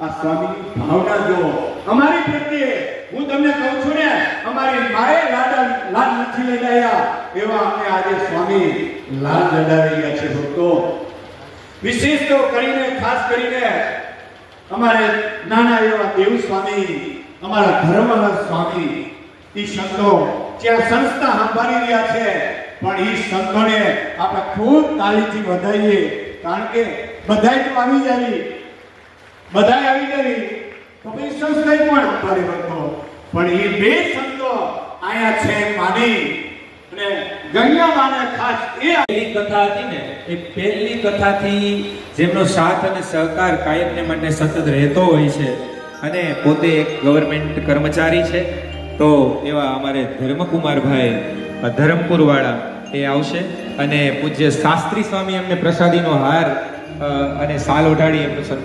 આ સ્વામીની ભાવના જો અમારી પ્રત્યે હું તમને કહું છું ને, અમારી માએ લાડા લાડ નથી લડાયા એવા અમે આજે સ્વામી લાડ લડાવી રહ્યા છે ભક્તો. વિશેષ તો કરીને, ખાસ કરીને અમારે નાના એવા દેવ સ્વામી, અમારા ધર્મના સ્વામી એ સંતો જ્યાં સંસ્થા સંભાળી રહ્યા છે. પણ એ સંતોને આપણે ખૂબ તાળીથી વધાવીએ કારણ કે બધાય તો આવી જાય બધાય આવી ગઈ તો પછી સંસ્થા પણ સંભાળે ભક્તો? પણ એ બે સંતો આયા છે માની. અને ગંગા માને ખાસ એ પહેલી કથા હતી ને, એ પહેલી કથાથી જેમનો સાથ અને સહકાર કાયમને માટે સતત રહેતો હોય છે અને પોતે એક ગવર્મેન્ટ કર્મચારી છે, તો એવા અમારે ધર્મકુમારભાઈ ધરમપુર ધરમપુરવાળા એ આવશે અને પૂજ્ય શાસ્ત્રી સ્વામી એમને પ્રસાદીનો હાર અને સાલ ઓઢાડી એમનું સન્માન